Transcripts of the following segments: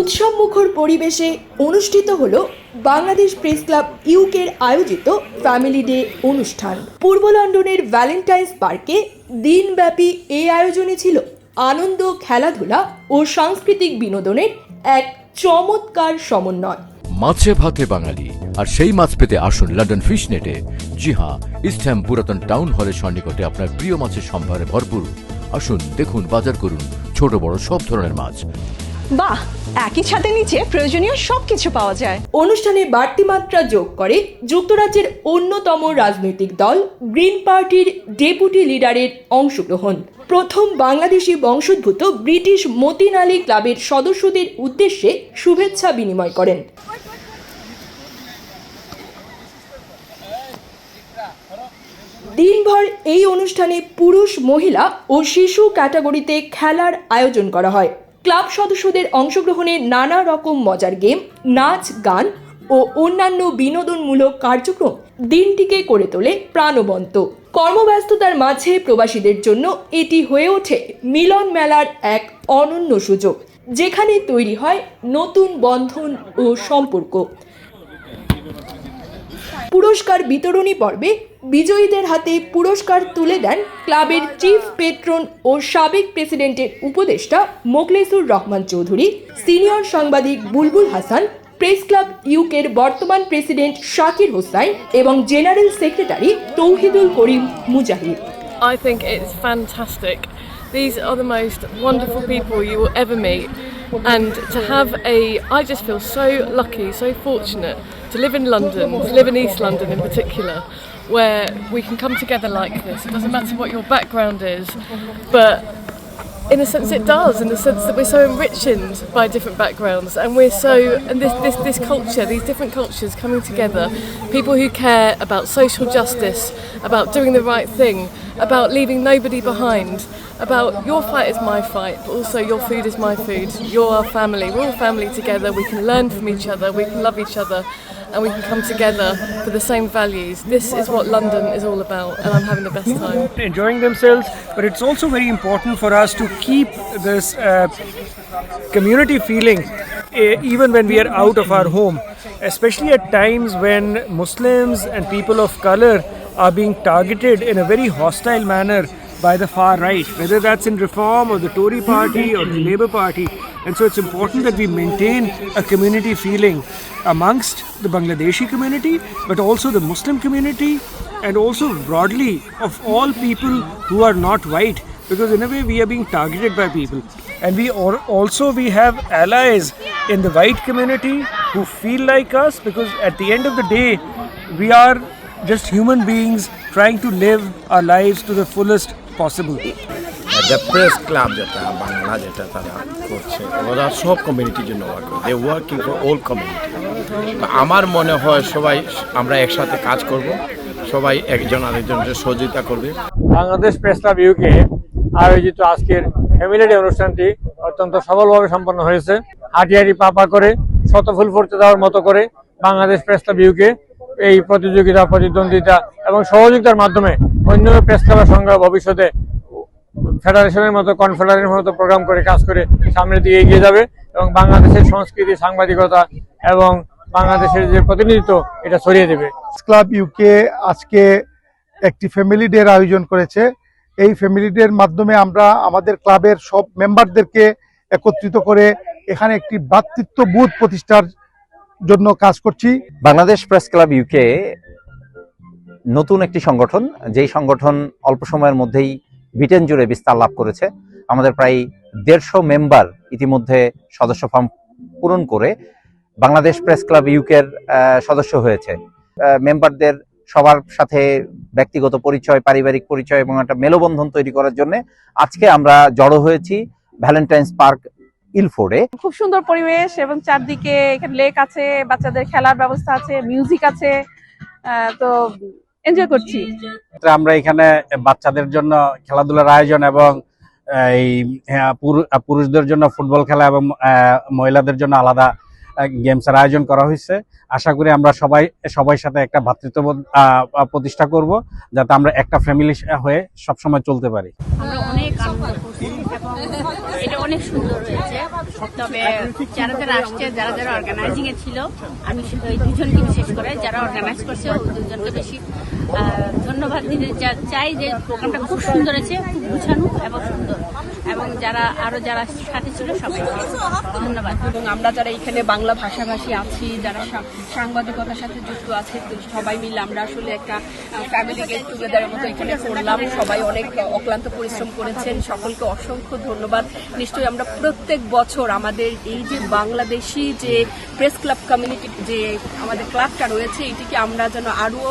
উৎসবমুখর পরিবেশে অনুষ্ঠিত হল বাংলাদেশ প্রেস ক্লাব ইউকের আয়োজিত ফ্যামিলি ডে অনুষ্ঠান। পূর্ব লন্ডনের ভ্যালেন্টাইন্স পার্কে দিনব্যাপী এই আয়োজনে ছিল আনন্দ, খেলাধুলা ও সাংস্কৃতিক বিনোদনের এক চমৎকার সমন্বয়। মাছে ভাতে বাঙালি, আর সেই মাছ পেতে আসুন লন্ডন ফিশ নেটে জি হ্যাঁ ইস্টহ্যাম পুরাতন টাউন হলের সন্নিকটে আপনার প্রিয় মাছের সম্ভারে ভরপুর। আসুন, দেখুন, বাজার করুন ছোট বড় সব ধরনের মাছ। বাহ, একই ছাদের নিচে প্রয়োজনীয় সবকিছু পাওয়া যায়। অনুষ্ঠানে বাড়তি মাত্রা যোগ করে যুক্তরাজ্যের অন্যতম রাজনৈতিক দল গ্রিন পার্টির ডেপুটি লিডারের অংশগ্রহণ। প্রথম বাংলাদেশি বংশোদ্ভূত ব্রিটিশ মতিন আলী ক্লাবের সদস্যদের উদ্দেশ্যে শুভেচ্ছা বিনিময় করেন। দিনভর এই অনুষ্ঠানে পুরুষ, মহিলা ও শিশু ক্যাটাগরিতে খেলার আয়োজন করা হয়। ক্লাব সদস্যদের অংশগ্রহণে নানা রকম মজার গেম, নাচ, গান ও অন্যান্য বিনোদনমূলক কার্যক্রম দিনটিকে করে তোলে প্রাণবন্ত। কর্মব্যস্ততার মাঝে প্রবাসীদের জন্য এটি হয়ে ওঠে মিলন মেলার এক অনন্য সুযোগ, যেখানে তৈরি হয় নতুন বন্ধন ও সম্পর্ক। পুরস্কার বিতরণী পর্বে বিজয়ীদের হাতে পুরস্কার তুলে দেন ক্লাবের চিফ পেট্রন ও সাবেক প্রেসিডেন্টের উপদেষ্টা মোখলেসুর রহমান চৌধুরী সিনিয়র সাংবাদিক বুলবুল হাসান প্রেস ক্লাব ইউকের বর্তমান প্রেসিডেন্ট শাকির হোসাইন এবং general secretary Tauhidul Karim Mujahid I think it's fantastic. These are the most wonderful people you will ever meet. And to have a, I just feel so lucky, so fortunate to live in London, to live in East London in particular, where we can come together like this. It doesn't matter what your background is, but in a sense it does in the sense that we're so enriched by different backgrounds and we're so and this, this this culture these different cultures coming together people who care about social justice about doing the right thing about leaving nobody behind about your fight is my fight but also your food is my food you're our family we're all family together we can learn from each other we can love each other and we can come together for the same values. This is what london is all about and i'm having the best time. enjoying themselves, but it's also very important for us to keep this uh, community feeling eh, even when we are out of our home, especially at times when Muslims and people of color are being targeted in a very hostile manner by the far right, whether that's in Reform or the Tory party or the Labour party. And so it's important that we maintain a community feeling amongst the Bangladeshi community, but also the Muslim community, and also broadly of all people who are not white, because in a way we are being targeted by people. And we al- also we have allies in the white community who feel like us, because at the end of the day, we are just human beings trying to live our lives to the fullest possible. The press club যেটা বাংলা যেটা তারা করছে ওরা সব কমিউনিটির জন্য work করে। They working for all community আমার মনে হয় সবাই আমরা একসাথে কাজ করব। সবাই একজন আরেকজনকে সহযোগিতা করবে। বাংলাদেশ প্রেস ক্লাব ইউকে আয়োজিত আজকের ফ্যামিলি ডে অনুষ্ঠানটি অত্যন্ত সফলভাবে সম্পন্ন হয়েছে। হাটিহাটি পাপা করে শত ফুল ফুটতে দেওয়ার মতো করে বাংলাদেশ প্রেস ক্লাব ইউকে এই প্রতিযোগিতা প্রতিদ্বন্দ্বিতা এবং সহযোগিতার মাধ্যমে অন্য প্রেস ক্লাবের সঙ্গে ভবিষ্যতে ফেডারেশনের মতো কনফেডারেশনের মতো প্রোগ্রাম করে কাজ করে সামনের দিকে এগিয়ে যাবে এবং বাংলাদেশের সংস্কৃতি সাংবাদিকতা এবং বাংলাদেশের যে প্রতিনিধিত্ব এটা ছড়িয়ে দেবে। ক্লাব ইউকে আজকে একটি ফ্যামিলি ডের আয়োজন করেছে। এই ফ্যামিলি ডের মাধ্যমে আমরা আমাদের ক্লাবের সব মেম্বারদেরকে একত্রিত করে এখানে একটি ভ্রাতৃত্ববোধ প্রতিষ্ঠার জন্য কাজ করছি। বাংলাদেশ প্রেস ক্লাব ইউকে নতুন একটি সংগঠন, যেই সংগঠন অল্প সময়ের মধ্যেই ব্রিটেন জুড়ে বিস্তার লাভ করেছে। আমাদের প্রায় দেড়শো মেম্বার ইতিমধ্যে সদস্য ফর্ম পূরণ করে বাংলাদেশ প্রেস ক্লাব ইউকের সদস্য হয়েছে। মেম্বারদের সবার সাথে ব্যক্তিগত পরিচয়, পারিবারিক পরিচয় এবং একটা মেলবন্ধন তৈরি করার জন্য আজকে আমরা জড়ো হয়েছি ভ্যালেন্টাইন্স পার্ক ইলফোর্ডে। খুব সুন্দর পরিবেশ এবং চারদিকে এখানে লেক আছে, বাচ্চাদের খেলার ব্যবস্থা আছে, মিউজিক আছে। তো এনজয় করছি। আমরা এখানে বাচ্চাদের জন্য খেলাধুলার আয়োজন এবং এই হ্যাঁ, পুরুষদের জন্য ফুটবল খেলা এবং মহিলাদের জন্য আলাদা গেমসের আয়োজন করা হয়েছে। আশা করি আমরা সবাই সবাই সাথে একটা ভ্রাতৃত্ববোধ আহ, প্রতিষ্ঠা করব যাতে আমরা একটা ফ্যামিলি হয়ে সবসময় চলতে পারি। আমরা অনেক আনন্দ এটা অনেক সুন্দর হয়েছে। তবে যারা যারা আসছে যারা যারা অর্গানাইজিং এ ছিল আমি ওই দুজনকে বিশেষ করে যারা অর্গানাইজ করছে ওই দুজনকে বেশি ধন্যবাদ দিতে চাই যে প্রোগ্রামটা খুব সুন্দর আছে খুব গুছানো এবং সুন্দর। এবং যারা, আরও যারা সাথে ছিল সবাইকে ধন্যবাদ। এবং আমরা যারা এখানে বাংলা ভাষাভাষী আছি, যারা সাংবাদিকতার সাথে যুক্ত আছে সবাই মিলে আমরা আসলে একটা ফ্যামিলি গেট টুগেদারের মতো এখানে করলাম। সবাই অনেক অক্লান্ত পরিশ্রম করেছেন। সকলকে অসংখ্য ধন্যবাদ। নিশ্চয়ই আমরা প্রত্যেক বছর আমাদের এই যে বাংলাদেশি যে প্রেস ক্লাব কমিউনিটি যে আমাদের ক্লাবটা রয়েছে, এটিকে আমরা যেন আরও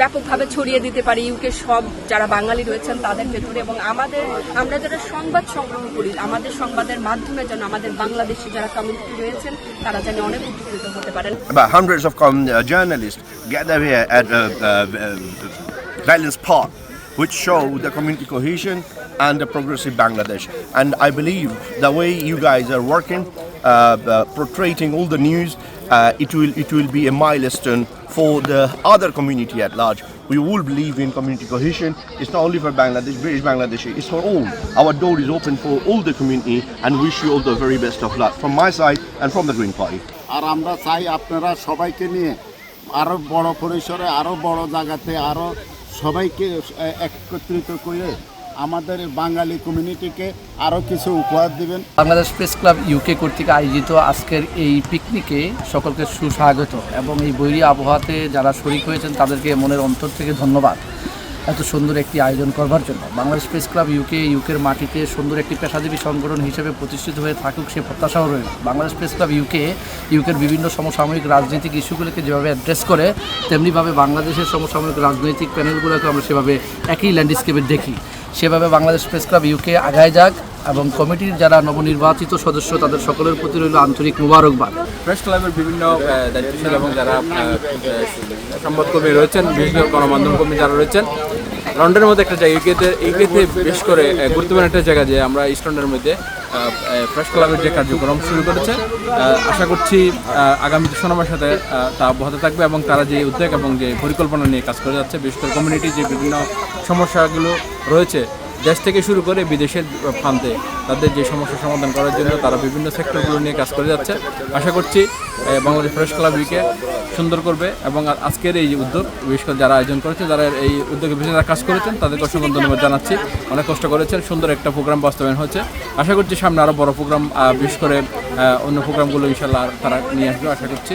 ব্যাপকভাবে ছড়িয়ে দিতে পারি। ইউকে সব যারা বাঙালি রয়েছেন তাদের ভেতরে এবং আমাদের, আমরা যারা সংবাদ সংগ্রহ করি আমাদের সংবাদের মাধ্যমে যেন আমাদের বাংলাদেশি যারা কমিউনিটি রয়েছেন তারা যেন অনেক উপকৃত হতে পারেন About hundreds of com- uh, journalists gather here at uh, uh, uh, Valence Park, which show the community cohesion and the progressive Bangladesh. And I believe the way you guys are working, uh, uh, portraying all the news, uh, it will it will be a milestone for the other community at large. We all believe in community cohesion. It's not only for Bangladesh, British Bangladeshi, it's for all. Our door is open for all the community and wish you all the very best of luck from my side and from the Green Party. আর আমরা চাই আপনারা সবাইকে নিয়ে আরো বড় পরিসরে আরো বড় জায়গাতে আরো সবাইকে এ- একত্রিত করে আমাদের বাঙালি কমিউনিটিকে আরও কিছু উপহার দিবেন। বাংলাদেশ প্রেস ক্লাব ইউকে কর্তৃক আয়োজিত আজকের এই পিকনিকে সকলকে সুস্বাগত এবং এই বৈরী আবহাওয়াতে যারা শরিক হয়েছেন, তাদেরকে মনের অন্তর থেকে ধন্যবাদ। এত সুন্দর একটি আয়োজন করবার জন্য। বাংলাদেশ প্রেস ক্লাব ইউকে ইউকের মাটিতে সুন্দর একটি পেশাজীবী সংগঠন হিসেবে প্রতিষ্ঠিত হয়ে থাকুক সে প্রত্যাশাও রইল। বাংলাদেশ প্রেস ক্লাব ইউকে ইউকের বিভিন্ন সমসাময়িক রাজনৈতিক ইস্যুগুলোকে যেভাবে অ্যাড্রেস করে, তেমনিভাবে বাংলাদেশের সমসাময়িক রাজনৈতিক প্যানেলগুলোকে আমরা সেভাবে একই ল্যান্ডস্কেপে দেখি। সেভাবে বাংলাদেশ প্রেস ক্লাব ইউকে আগায় যাক এবং কমিটির যারা নবনির্বাচিত সদস্য, তাদের সকলের প্রতি রইল আন্তরিক মুবারকবাদ। প্রেস ক্লাবের বিভিন্ন দায়িত্বশীল এবং যারা সংবাদকর্মী রয়েছেন, বিভিন্ন গণমাধ্যম কর্মী যারা রয়েছেন লন্ডনের মধ্যে একটা জায়গা, ইউকেতে ইউকেতে বেশ করে গুরুত্বপূর্ণ একটা জায়গা যে আমরা ইস্ট লন্ডনের মধ্যে প্রেস ক্লাবের যে কার্যক্রম শুরু করেছে আশা করছি আগামী সময়ের সাথে তা অব্যাহত থাকবে এবং তারা যে উদ্যোগ এবং যে পরিকল্পনা নিয়ে কাজ করে যাচ্ছে, বিশেষ করে কমিউনিটি যে বিভিন্ন সমস্যাগুলো রয়েছে দেশ থেকে শুরু করে বিদেশের প্রান্তে তাদের যে সমস্যা সমাধান করার জন্য তারা বিভিন্ন সেক্টরগুলো নিয়ে কাজ করে যাচ্ছে। আশা করছি বাংলাদেশ প্রেস ক্লাব উইকে সুন্দর করবে এবং আজকের এই উদ্যোগ, বিশেষ করে যারা আয়োজন করেছে যারা এই উদ্যোগে বিশেষ কাজ করেছেন, তাদেরকে অসংখ্য ধন্যবাদ জানাচ্ছি। অনেক কষ্ট করেছেন, সুন্দর একটা প্রোগ্রাম বাস্তবায়ন হচ্ছে। আশা করছি সামনে আরও বড় প্রোগ্রাম বিশেষ করে অন্য প্রোগ্রামগুলো ইনশাল্লাহ তারা নিয়ে আসবে, আশা করছি।